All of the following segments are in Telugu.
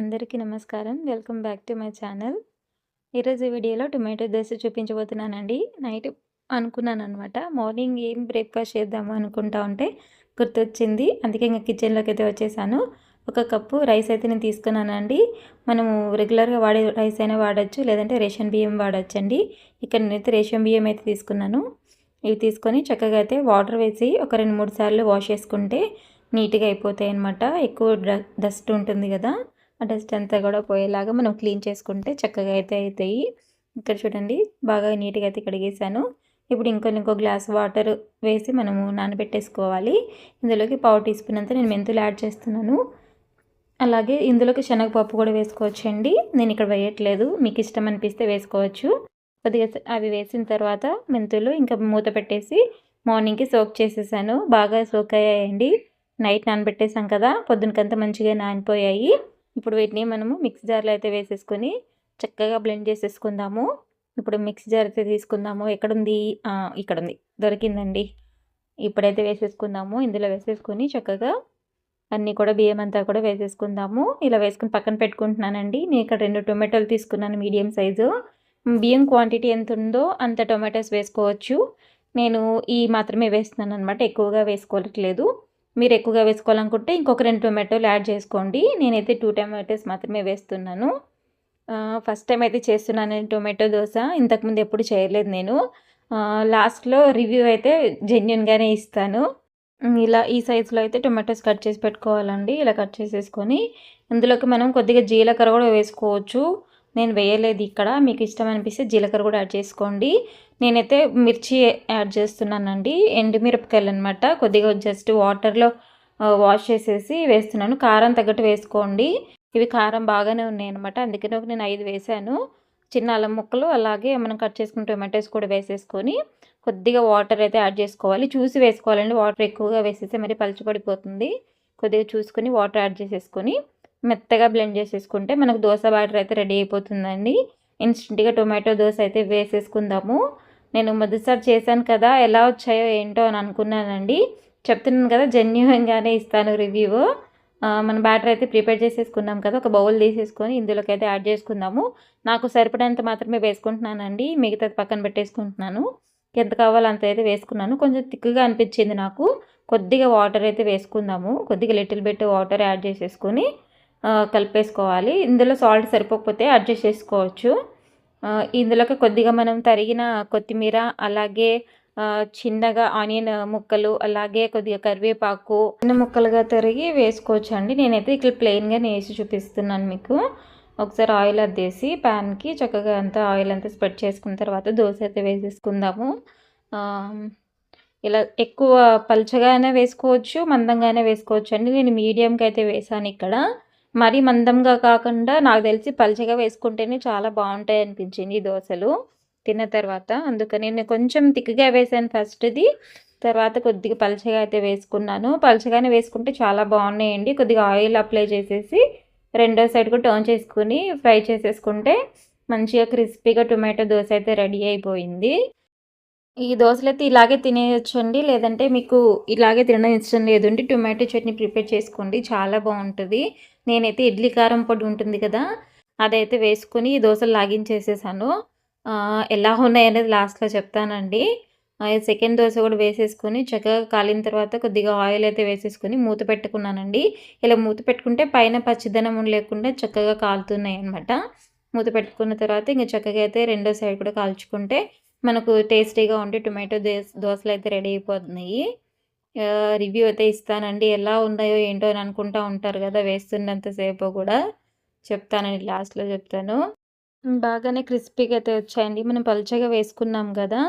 అందరికీ నమస్కారం. Welcome back to my channel. ఈరోజు వీడియోలో టొమాటో దోశ చూపించబోతున్నానండి. నైట్ అనుకున్నాను అనమాట మార్నింగ్ ఏం బ్రేక్ఫాస్ట్ చేద్దాము అనుకుంటా ఉంటే గుర్తొచ్చింది. అందుకే ఇంకా కిచెన్లోకి అయితే వచ్చేసాను. ఒక కప్పు రైస్ అయితే నేను తీసుకున్నానండి. మనము రెగ్యులర్గా వాడే రైస్ అయినా వాడచ్చు లేదంటే రేషన్ బియ్యం వాడచ్చండి. ఇక్కడ నేనైతే రేషన్ బియ్యం అయితే తీసుకున్నాను. ఇవి తీసుకొని చక్కగా అయితే వాటర్ వేసి ఒక రెండు మూడు సార్లు వాష్ చేసుకుంటే నీట్గా అయిపోతాయి అనమాట ఎక్కువ డస్ట్ ఉంటుంది కదా. ఆ డస్ట్ అంతా కూడా పోయేలాగా మనం క్లీన్ చేసుకుంటే చక్కగా అయితే అవుతాయి ఇక్కడ చూడండి బాగా నీట్గా అయితే కడిగేసాను ఇప్పుడు ఇంకో ఇంకో గ్లాస్ వాటర్ వేసి మనము నానబెట్టేసుకోవాలి. ఇందులోకి పావు టీ స్పూన్ అంతా నేను మెంతులు యాడ్ చేస్తున్నాను. అలాగే ఇందులోకి శనగపప్పు కూడా వేసుకోవచ్చు అండి నేను ఇక్కడ వేయట్లేదు మీకు ఇష్టం అనిపిస్తే వేసుకోవచ్చు. కొద్దిగా అవి వేసిన తర్వాత మెంతులు ఇంకా మూత పెట్టేసి మార్నింగ్కి సోక్ చేసేసాను. బాగా సోక్ అయ్యాయండి. నైట్ నానబెట్టేసాం కదా పొద్దునకంతా మంచిగా నానిపోయాయి. ఇప్పుడు వీటిని మనము మిక్స్ జార్లో అయితే వేసేసుకొని చక్కగా బ్లెండ్ చేసేసుకుందాము. ఇప్పుడు మిక్స్ జార్ అయితే తీసుకుందాము. ఎక్కడుంది? ఇక్కడ ఉంది దొరికిందండి. ఇప్పుడైతే వేసేసుకుందాము. ఇందులో వేసేసుకొని చక్కగా అన్నీ కూడా బియ్యం అంతా కూడా వేసేసుకుందాము. ఇలా వేసుకుని పక్కన పెట్టుకుంటున్నానండి. నేను ఇక్కడ రెండు టొమాటోలు తీసుకున్నాను మీడియం సైజు. బియ్యం క్వాంటిటీ ఎంత ఉందో అంత టొమాటోస్ వేసుకోవచ్చు. నేను ఈ మాత్రమే వేస్తున్నాను అనమాట ఎక్కువగా వేసుకోవట్లేదు. మీరు ఎక్కువగా వేసుకోవాలనుకుంటే ఇంకొక రెండు టొమాటోలు యాడ్ చేసుకోండి. నేనైతే టూ టొమాటోస్ మాత్రమే వేస్తున్నాను. ఫస్ట్ టైం అయితే చేస్తున్నాను టొమాటో దోశ. ఇంతకుముందు ఎప్పుడు చేయలేదు నేను. లాస్ట్లో రివ్యూ అయితే జెన్యున్గానే ఇస్తాను. ఇలా ఈ సైజులో అయితే టొమాటోస్ కట్ చేసి పెట్టుకోవాలండి. ఇలా కట్ చేసేసుకొని ఇందులోకి మనం కొద్దిగా జీలకర్ర కూడా వేసుకోవచ్చు. నేను వేయలేదు ఇక్కడ. మీకు ఇష్టం అనిపిస్తే జీలకర్ర కూడా యాడ్ చేసుకోండి. నేనైతే మిర్చి యాడ్ చేస్తున్నానండి. ఎండుమిరపకాయలు అనమాట కొద్దిగా జస్ట్ వాటర్లో వాష్ చేసేసి వేస్తున్నాను. కారం తగ్గట్టు వేసుకోండి. ఇవి కారం బాగానే ఉన్నాయి అనమాట అందుకని ఒక నేను ఐదు వేసాను. చిన్న అల్లం ముక్కలు అలాగే మనం కట్ చేసుకున్న టొమాటోస్ కూడా వేసేసుకొని కొద్దిగా వాటర్ అయితే యాడ్ చేసుకోవాలి. చూసి వేసుకోవాలండి. వాటర్ ఎక్కువగా వేసేస్తే మరి పలుచబడిపోతుంది. కొద్దిగా చూసుకొని వాటర్ యాడ్ చేసేసుకొని మెత్తగా బ్లెండ్ చేసేసుకుంటే మనకు దోశ బ్యాటర్ అయితే రెడీ అయిపోతుందండి. ఇన్స్టెంట్గా టొమాటో దోశ అయితే వేసేసుకుందాము. నేను మొదటిసారి చేశాను కదా ఎలా వచ్చాయో ఏంటో అని అనుకున్నానండి. చెప్తున్నాను కదా జెన్యున్గానే ఇస్తాను రివ్యూ. మన బ్యాటర్ అయితే ప్రిపేర్ చేసేసుకున్నాం కదా ఒక బౌల్ తీసేసుకొని ఇందులోకి అయితే యాడ్ చేసుకుందాము. నాకు సరిపడేంత మాత్రమే వేసుకుంటున్నానండి మిగతాది పక్కన పెట్టేసుకుంటున్నాను. ఎంత కావాలో అంత అయితే వేసుకున్నాను. కొంచెం థిక్గా అనిపించింది నాకు. కొద్దిగా వాటర్ అయితే వేసుకుందాము. కొద్దిగా లిటిల్ బిట్ వాటర్ యాడ్ చేసేసుకొని కలిపేసుకోవాలి. ఇందులో సాల్ట్ సరిపోకపోతే అడ్జస్ట్ చేసుకోవచ్చు. ఇందులోకి కొద్దిగా మనం తరిగిన కొత్తిమీర అలాగే చిన్నగా ఆనియన్ ముక్కలు అలాగే కొద్దిగా కరివేపాకు చిన్న ముక్కలుగా తరిగి వేసుకోవచ్చు అండి నేనైతే ఇక్కడ ప్లెయిన్గా వేసి చూపిస్తున్నాను మీకు. ఒకసారి ఆయిల్ అద్దేసి ప్యాన్కి చక్కగా అంతా ఆయిల్ అంతా స్ప్రెడ్ చేసుకున్న తర్వాత దోశ అయితే వేసేసుకుందాము. ఇలా ఎక్కువ పలుచగానే వేసుకోవచ్చు మందంగానే వేసుకోవచ్చు అండి నేను మీడియంకి అయితే వేసాను ఇక్కడ. మరీ మందంగా కాకుండా నాకు తెలిసి పలచగా వేసుకుంటేనే చాలా బాగుంటాయి అనిపించింది ఈ దోశలు. తిన్న తర్వాత అందుకని నేను కొంచెం తిక్కగా వేసాను ఫస్ట్ది. తర్వాత కొద్దిగా పలచగా అయితే వేసుకున్నాను. పలచగానే వేసుకుంటే చాలా బాగున్నాయండి. కొద్దిగా ఆయిల్ అప్లై చేసేసి రెండో సైడ్ కూడా టర్న్ చేసుకుని ఫ్రై చేసేసుకుంటే మంచిగా క్రిస్పీగా టొమాటో దోశ అయితే రెడీ అయిపోయింది. ఈ దోశలు అయితే ఇలాగే తినేయచ్చండి. లేదంటే మీకు ఇలాగే తినడం ఇష్టం లేదండి టొమాటో చట్నీ ప్రిపేర్ చేసుకోండి. చాలా బాగుంటుంది. నేనైతే ఇడ్లీ కారం పొడి ఉంటుంది కదా అదైతే వేసుకొని దోశలు లాగించేసేసాను. ఎలా ఉన్నాయనేది లాస్ట్లో చెప్తానండి. సెకండ్ దోశ కూడా వేసేసుకొని చక్కగా కాలిన తర్వాత కొద్దిగా ఆయిల్ అయితే వేసేసుకొని మూత పెట్టుకున్నానండి. ఇలా మూత పెట్టుకుంటే పైన పచ్చిదనం లేకుండా చక్కగా కాలుతున్నాయి అనమాట మూత పెట్టుకున్న తర్వాత ఇంకా చక్కగా అయితే రెండో సైడ్ కూడా కాల్చుకుంటే మనకు టేస్టీగా ఉండి టొమాటో దోశలు అయితే రెడీ అయిపోతున్నాయి. రివ్యూ అయితే ఇస్తానండి. ఎలా ఉన్నాయో ఏంటో అని అనుకుంటా ఉంటారు కదా వేస్తున్నంతసేపు కూడా చెప్తానండి లాస్ట్లో చెప్తాను. బాగానే క్రిస్పీగా అయితే వచ్చాయండి. మనం పలుచగా వేసుకున్నాం కదా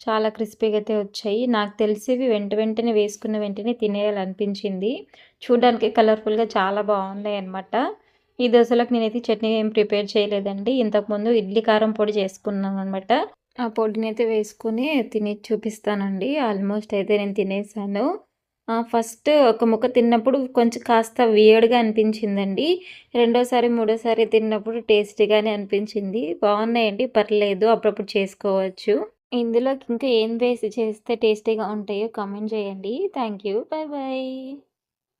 చాలా క్రిస్పీగా అయితే వచ్చాయి. నాకు తెలిసివి వెంట వెంటనే వేసుకున్న వెంటనే తినేయాలనిపించింది. చూడడానికి కలర్ఫుల్గా చాలా బాగున్నాయి అనమాట ఈ దోశలకు నేనైతే చట్నీ ఏం ప్రిపేర్ చేయలేదండి. ఇంతకుముందు ఇడ్లీ కారం పొడి చేసుకున్నాను అనమాట ఆ పొడిని అయితే వేసుకుని తిని చూపిస్తానండి. ఆల్మోస్ట్ అయితే నేను తినేసాను. ఫస్ట్ ఒక ముక్క తిన్నప్పుడు కొంచెం కాస్త వియర్డ్గా అనిపించిందండి. రెండోసారి మూడోసారి తిన్నప్పుడు టేస్టీగానే అనిపించింది. బాగున్నాయండి పర్లేదు అప్పుడప్పుడు చేసుకోవచ్చు. ఇందులోకి ఇంకా ఏం వేసి చేస్తే టేస్టీగా ఉంటాయో కామెంట్ చేయండి. Thank you. Bye bye